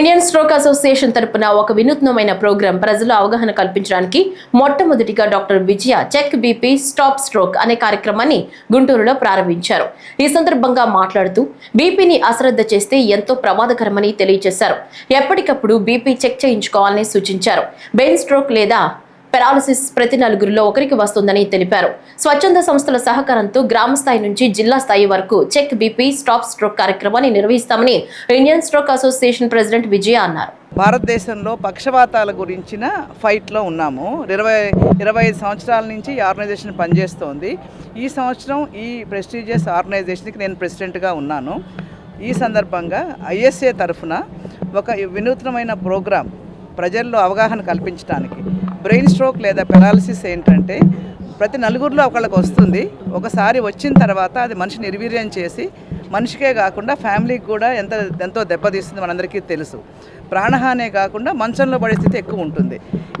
Indian stroke association తరపున ఒక వినూత్నమైన ప్రోగ్రాం ప్రజలు అవగాహన కల్పించడానికి మొట్టమొదటిగా doctor Vijaya check BP stop stroke అనే కార్యక్రమాన్ని గుంటూరులో ప్రారంభించారు. ఈ సందర్భంగా మాట్లాడుతూ బీపీని అశ్రద్ధ చేస్తే ఎంతో ప్రమాదకరమని తెలియజేశారు. ఎప్పటికప్పుడు బీపీ చెక్ చేయించుకోవాలని సూచించారు. బెయిన్ స్ట్రోక్ లేదా పెరాలసిస్ ప్రతి నలుగురిలో ఒకరికి వస్తుందని తెలిపారు. స్వచ్ఛంద సంస్థల సహకారంతో గ్రామ స్థాయి నుంచి జిల్లా స్థాయి వరకు చెక్ బీపీ స్టాప్ స్ట్రోక్ కార్యక్రమాన్ని నిర్వహిస్తామని Indian stroke association president Vijaya అన్నారు. భారతదేశంలో పక్షవాతాల గురించిన ఫైట్లో ఉన్నాము. ఇరవై ఇరవై ఐదు సంవత్సరాల నుంచి ఈ ఆర్గనైజేషన్ పనిచేస్తోంది. ఈ సంవత్సరం ఈ ప్రెస్టీజియస్ ఆర్గనైజేషన్కి నేను ప్రెసిడెంట్గా ఉన్నాను. ఈ సందర్భంగా ఐఎస్ఏ తరఫున ఒక వినూత్నమైన ప్రోగ్రాం ప్రజల్లో అవగాహన కల్పించడానికి బ్రెయిన్ స్ట్రోక్ లేదా పెరాలసిస్ ఏంటంటే ప్రతి నలుగురిలో ఒకళ్ళకి వస్తుంది. ఒకసారి వచ్చిన తర్వాత అది మనిషి నిర్వీర్యం చేసి మనిషికే కాకుండా ఫ్యామిలీకి కూడా ఎంత ఎంతో దెబ్బతీస్తుంది మనందరికీ తెలుసు. ప్రాణహానే కాకుండా మంచంలో పడే స్థితి ఎక్కువ ఉంటుంది.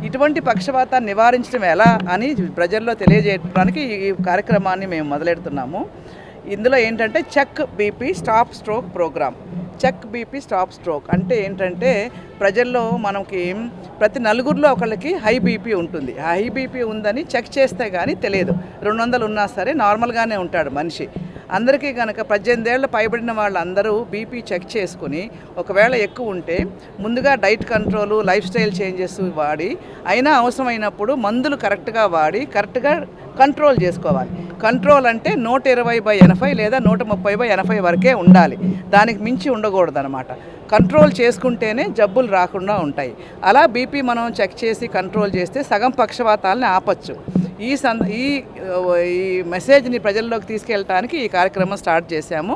ఇటువంటి పక్షపాతాన్ని నివారించడం ఎలా అని ప్రజల్లో తెలియజేయడానికి ఈ కార్యక్రమాన్ని మేము మొదలెడుతున్నాము. ఇందులో ఏంటంటే check BP stop stroke programme. Check BP stop stroke అంటే ఏంటంటే ప్రజల్లో మనకి ప్రతి నలుగురిలో ఒకళ్ళకి హై బీపీ ఉంటుంది. ఆ హై బీపీ ఉందని చెక్ చేస్తే కానీ తెలియదు. రెండు వందలు ఉన్నా సరే నార్మల్గానే ఉంటాడు మనిషి. అందరికీ కనుక పద్దెనిమిదేళ్ళు పైబడిన వాళ్ళందరూ బీపీ చెక్ చేసుకుని ఒకవేళ ఎక్కువ ఉంటే ముందుగా diet control lifestyle changes వాడి అయినా అవసరమైనప్పుడు మందులు కరెక్ట్గా వాడి కరెక్ట్గా కంట్రోల్ చేసుకోవాలి. కంట్రోల్ అంటే నూట ఇరవై బై ఎనభై లేదా నూట ముప్పై బై ఎనభై వరకే ఉండాలి. దానికి మించి ఉండకూడదు అనమాట కంట్రోల్ చేసుకుంటేనే జబ్బులు రాకుండా ఉంటాయి. అలా బీపీ మనం చెక్ చేసి కంట్రోల్ చేస్తే సగం పక్షవాతాలని ఆపచ్చు. ఈ సంద ఈ ఈ మెసేజ్ని ప్రజల్లోకి తీసుకెళ్ళటానికి ఈ కార్యక్రమం స్టార్ట్ చేశాము.